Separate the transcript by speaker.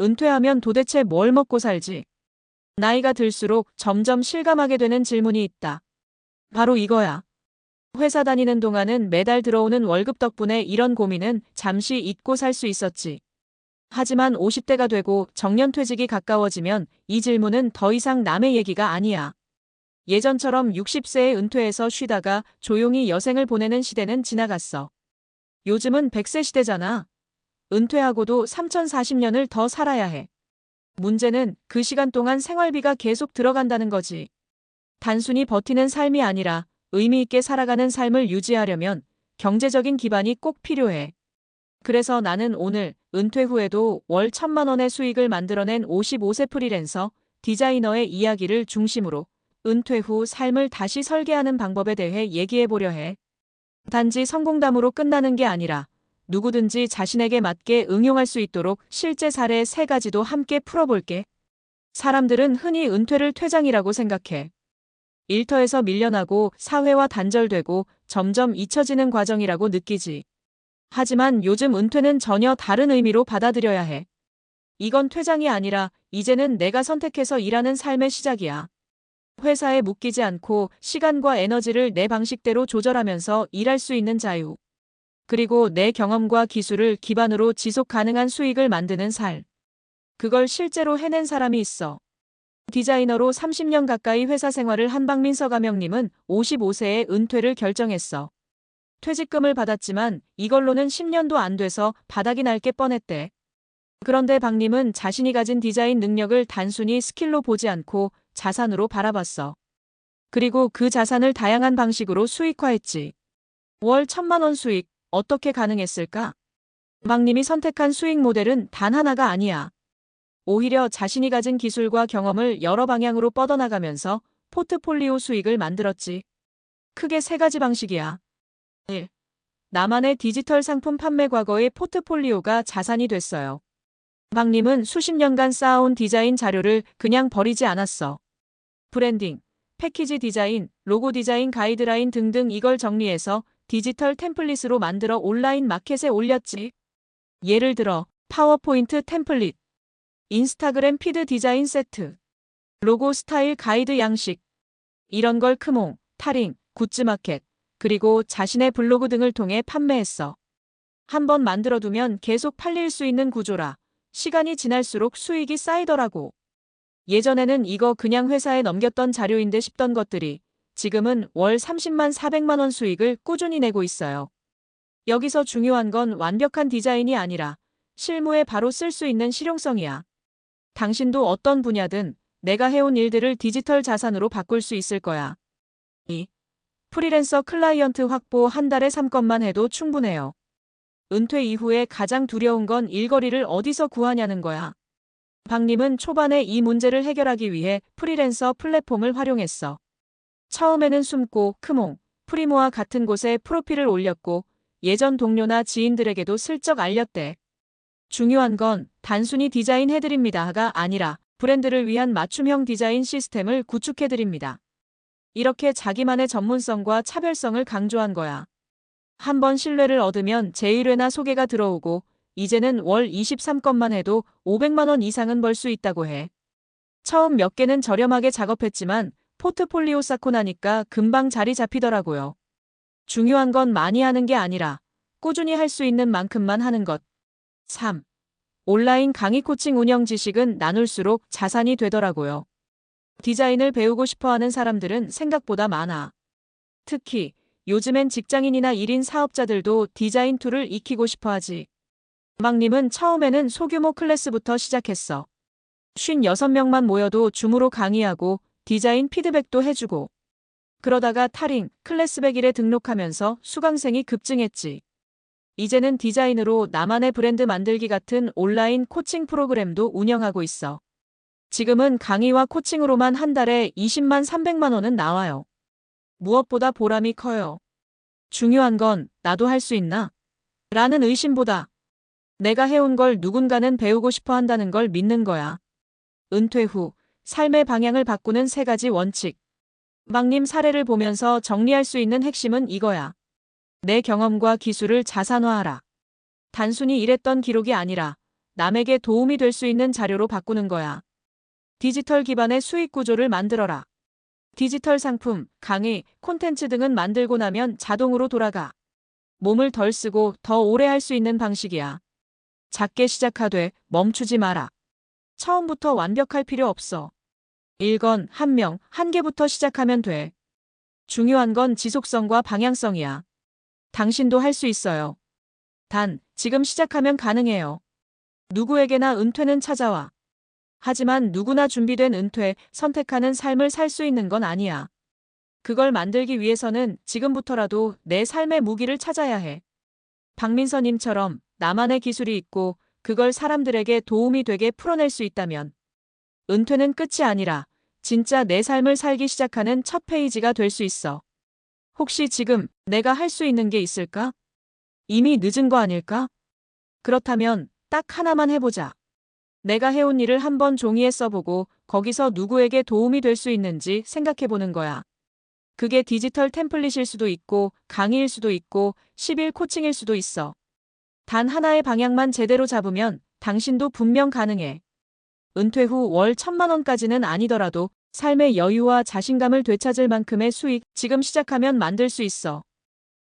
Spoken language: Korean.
Speaker 1: 은퇴하면 도대체 뭘 먹고 살지? 나이가 들수록 점점 실감하게 되는 질문이 있다. 바로 이거야. 회사 다니는 동안은 매달 들어오는 월급 덕분에 이런 고민은 잠시 잊고 살 수 있었지. 하지만 50대가 되고 정년퇴직이 가까워지면 이 질문은 더 이상 남의 얘기가 아니야. 예전처럼 60세에 은퇴해서 쉬다가 조용히 여생을 보내는 시대는 지나갔어. 요즘은 100세 시대잖아. 은퇴하고도 3040년을 더 살아야 해. 문제는 그 시간 동안 생활비가 계속 들어간다는 거지. 단순히 버티는 삶이 아니라 의미 있게 살아가는 삶을 유지하려면 경제적인 기반이 꼭 필요해. 그래서 나는 오늘 은퇴 후에도 월 천만 원의 수익을 만들어낸 55세 프리랜서 디자이너의 이야기를 중심으로 은퇴 후 삶을 다시 설계하는 방법에 대해 얘기해 보려 해. 단지 성공담으로 끝나는 게 아니라 누구든지 자신에게 맞게 응용할 수 있도록 실제 사례 세 가지도 함께 풀어볼게. 사람들은 흔히 은퇴를 퇴장이라고 생각해. 일터에서 밀려나고 사회와 단절되고 점점 잊혀지는 과정이라고 느끼지. 하지만 요즘 은퇴는 전혀 다른 의미로 받아들여야 해. 이건 퇴장이 아니라 이제는 내가 선택해서 일하는 삶의 시작이야. 회사에 묶이지 않고 시간과 에너지를 내 방식대로 조절하면서 일할 수 있는 자유. 그리고 내 경험과 기술을 기반으로 지속 가능한 수익을 만드는 살. 그걸 실제로 해낸 사람이 있어. 디자이너로 30년 가까이 회사 생활을 한 박민서 가명님은 55세에 은퇴를 결정했어. 퇴직금을 받았지만 이걸로는 10년도 안 돼서 바닥이 날 게 뻔했대. 그런데 박님은 자신이 가진 디자인 능력을 단순히 스킬로 보지 않고 자산으로 바라봤어. 그리고 그 자산을 다양한 방식으로 수익화했지. 월 천만 원 수익, 어떻게 가능했을까? 박님이 선택한 수익 모델은 단 하나가 아니야. 오히려 자신이 가진 기술과 경험을 여러 방향으로 뻗어나가면서 포트폴리오 수익을 만들었지. 크게 세 가지 방식이야. 1. 나만의 디지털 상품 판매 과거의 포트폴리오가 자산이 됐어요. 박님은 수십 년간 쌓아온 디자인 자료를 그냥 버리지 않았어. 브랜딩, 패키지 디자인, 로고 디자인 가이드라인 등등 이걸 정리해서 디지털 템플릿으로 만들어 온라인 마켓에 올렸지. 예를 들어 파워포인트 템플릿, 인스타그램 피드 디자인 세트, 로고 스타일 가이드 양식, 이런 걸 크몽, 타링, 굿즈마켓, 그리고 자신의 블로그 등을 통해 판매했어. 한번 만들어두면 계속 팔릴 수 있는 구조라 시간이 지날수록 수익이 쌓이더라고. 예전에는 이거 그냥 회사에 넘겼던 자료인 데 싶던 것들이 지금은 월 30만 400만 원 수익을 꾸준히 내고 있어요. 여기서 중요한 건 완벽한 디자인이 아니라 실무에 바로 쓸 수 있는 실용성이야. 당신도 어떤 분야든 내가 해온 일들을 디지털 자산으로 바꿀 수 있을 거야. 2. 프리랜서 클라이언트 확보 한 달에 3건만 해도 충분해요. 은퇴 이후에 가장 두려운 건 일거리를 어디서 구하냐는 거야. 박님은 초반에 이 문제를 해결하기 위해 프리랜서 플랫폼을 활용했어. 처음에는 숨고 크몽, 프리모와 같은 곳에 프로필을 올렸고 예전 동료나 지인들에게도 슬쩍 알렸대. 중요한 건 단순히 디자인 해드립니다가 아니라 브랜드를 위한 맞춤형 디자인 시스템을 구축해드립니다. 이렇게 자기만의 전문성과 차별성을 강조한 거야. 한번 신뢰를 얻으면 제1회나 소개가 들어오고 이제는 월 23건만 해도 500만 원 이상은 벌 수 있다고 해. 처음 몇 개는 저렴하게 작업했지만 포트폴리오 쌓고 나니까 금방 자리 잡히더라고요. 중요한 건 많이 하는 게 아니라 꾸준히 할 수 있는 만큼만 하는 것. 3. 온라인 강의 코칭 운영 지식은 나눌수록 자산이 되더라고요. 디자인을 배우고 싶어 하는 사람들은 생각보다 많아. 특히 요즘엔 직장인이나 1인 사업자들도 디자인 툴을 익히고 싶어 하지. 막님은 처음에는 소규모 클래스부터 시작했어. 56명만 모여도 줌으로 강의하고 디자인 피드백도 해주고. 그러다가 타링, 클래스 100일에 등록하면서 수강생이 급증했지. 이제는 디자인으로 나만의 브랜드 만들기 같은 온라인 코칭 프로그램도 운영하고 있어. 지금은 강의와 코칭으로만 한 달에 20만 300만 원은 나와요. 무엇보다 보람이 커요. 중요한 건 나도 할 수 있나? 라는 의심보다 내가 해온 걸 누군가는 배우고 싶어 한다는 걸 믿는 거야. 은퇴 후 삶의 방향을 바꾸는 세 가지 원칙. 막님 사례를 보면서 정리할 수 있는 핵심은 이거야. 내 경험과 기술을 자산화하라. 단순히 일했던 기록이 아니라 남에게 도움이 될 수 있는 자료로 바꾸는 거야. 디지털 기반의 수익 구조를 만들어라. 디지털 상품, 강의, 콘텐츠 등은 만들고 나면 자동으로 돌아가. 몸을 덜 쓰고 더 오래 할 수 있는 방식이야. 작게 시작하되 멈추지 마라. 처음부터 완벽할 필요 없어. 1건 한 명, 한 개부터 시작하면 돼. 중요한 건 지속성과 방향성이야. 당신도 할 수 있어요. 단, 지금 시작하면 가능해요. 누구에게나 은퇴는 찾아와. 하지만 누구나 준비된 은퇴, 선택하는 삶을 살 수 있는 건 아니야. 그걸 만들기 위해서는 지금부터라도 내 삶의 무기를 찾아야 해. 박민서님처럼 나만의 기술이 있고 그걸 사람들에게 도움이 되게 풀어낼 수 있다면 은퇴는 끝이 아니라 진짜 내 삶을 살기 시작하는 첫 페이지가 될 수 있어. 혹시 지금 내가 할 수 있는 게 있을까? 이미 늦은 거 아닐까? 그렇다면 딱 하나만 해보자. 내가 해온 일을 한번 종이에 써보고 거기서 누구에게 도움이 될 수 있는지 생각해보는 거야. 그게 디지털 템플릿일 수도 있고 강의일 수도 있고 10일 코칭일 수도 있어. 단 하나의 방향만 제대로 잡으면 당신도 분명 가능해. 은퇴 후 월 천만 원까지는 아니더라도 삶의 여유와 자신감을 되찾을 만큼의 수익 지금 시작하면 만들 수 있어.